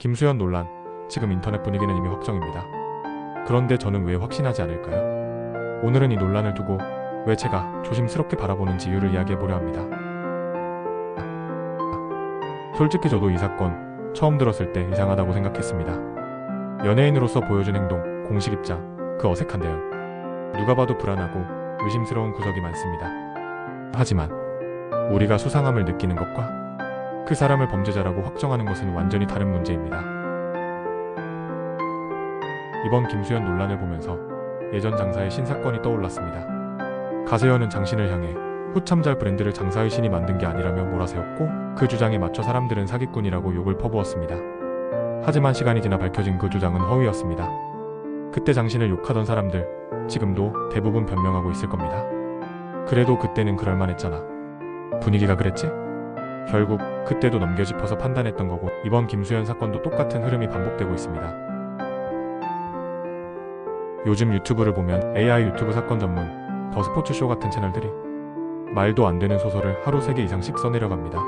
김수현 논란. 지금 인터넷 분위기는 이미 확정입니다. 그런데 저는 왜 확신하지 않을까요? 오늘은 이 논란을 두고 왜 제가 조심스럽게 바라보는지 이유를 이야기해보려 합니다. 솔직히 저도 이 사건 처음 들었을 때 이상하다고 생각했습니다. 연예인으로서 보여준 행동, 공식 입장, 그 어색한데요. 누가 봐도 불안하고 의심스러운 구석이 많습니다. 하지만 우리가 수상함을 느끼는 것과 그 사람을 범죄자라고 확정하는 것은 완전히 다른 문제입니다. 이번 김수현 논란을 보면서 예전 장사의 신사건이 떠올랐습니다. 가세현은 장신을 향해 후참잘 브랜드를 장사의 신이 만든 게 아니라며 몰아세웠고 그 주장에 맞춰 사람들은 사기꾼이라고 욕을 퍼부었습니다. 하지만 시간이 지나 밝혀진 그 주장은 허위였습니다. 그때 장신을 욕하던 사람들 지금도 대부분 변명하고 있을 겁니다. 그래도 그때는 그럴만했잖아. 분위기가 그랬지? 결국 그때도 넘겨짚어서 판단했던 거고 이번 김수현 사건도 똑같은 흐름이 반복되고 있습니다. 요즘 유튜브를 보면 AI 유튜브 사건 전문, 더 스포츠쇼 같은 채널들이 말도 안 되는 소설을 하루 3개 이상씩 써내려갑니다.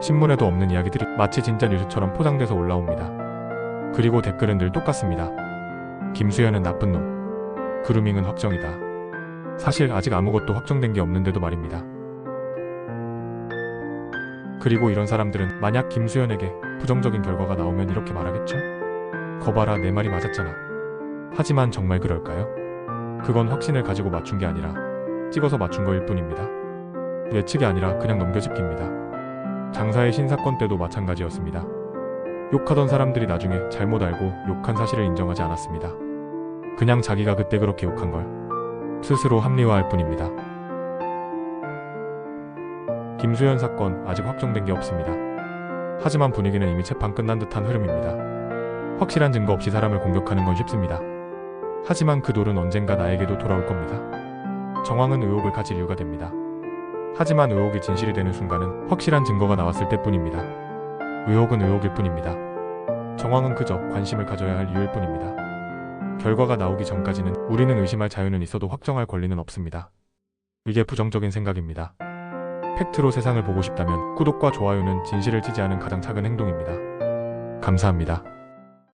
신문에도 없는 이야기들이 마치 진짜 뉴스처럼 포장돼서 올라옵니다. 그리고 댓글은 늘 똑같습니다. 김수현은 나쁜 놈. 그루밍은 확정이다. 사실 아직 아무것도 확정된 게 없는데도 말입니다. 그리고 이런 사람들은 만약 김수현에게 부정적인 결과가 나오면 이렇게 말하겠죠? 거봐라 내 말이 맞았잖아. 하지만 정말 그럴까요? 그건 확신을 가지고 맞춘 게 아니라 찍어서 맞춘 거일 뿐입니다. 예측이 아니라 그냥 넘겨짚기입니다. 장사의 신사건 때도 마찬가지였습니다. 욕하던 사람들이 나중에 잘못 알고 욕한 사실을 인정하지 않았습니다. 그냥 자기가 그때 그렇게 욕한 걸 스스로 합리화할 뿐입니다. 김수현 사건 아직 확정된 게 없습니다. 하지만 분위기는 이미 재판 끝난 듯한 흐름입니다. 확실한 증거 없이 사람을 공격하는 건 쉽습니다. 하지만 그 돌은 언젠가 나에게도 돌아올 겁니다. 정황은 의혹을 가질 이유가 됩니다. 하지만 의혹이 진실이 되는 순간은 확실한 증거가 나왔을 때뿐입니다. 의혹은 의혹일 뿐입니다. 정황은 그저 관심을 가져야 할 이유일 뿐입니다. 결과가 나오기 전까지는 우리는 의심할 자유는 있어도 확정할 권리는 없습니다. 이게 부정적인 생각입니다. 팩트로 세상을 보고 싶다면 구독과 좋아요는 진실을 지지하는 가장 작은 행동입니다. 감사합니다.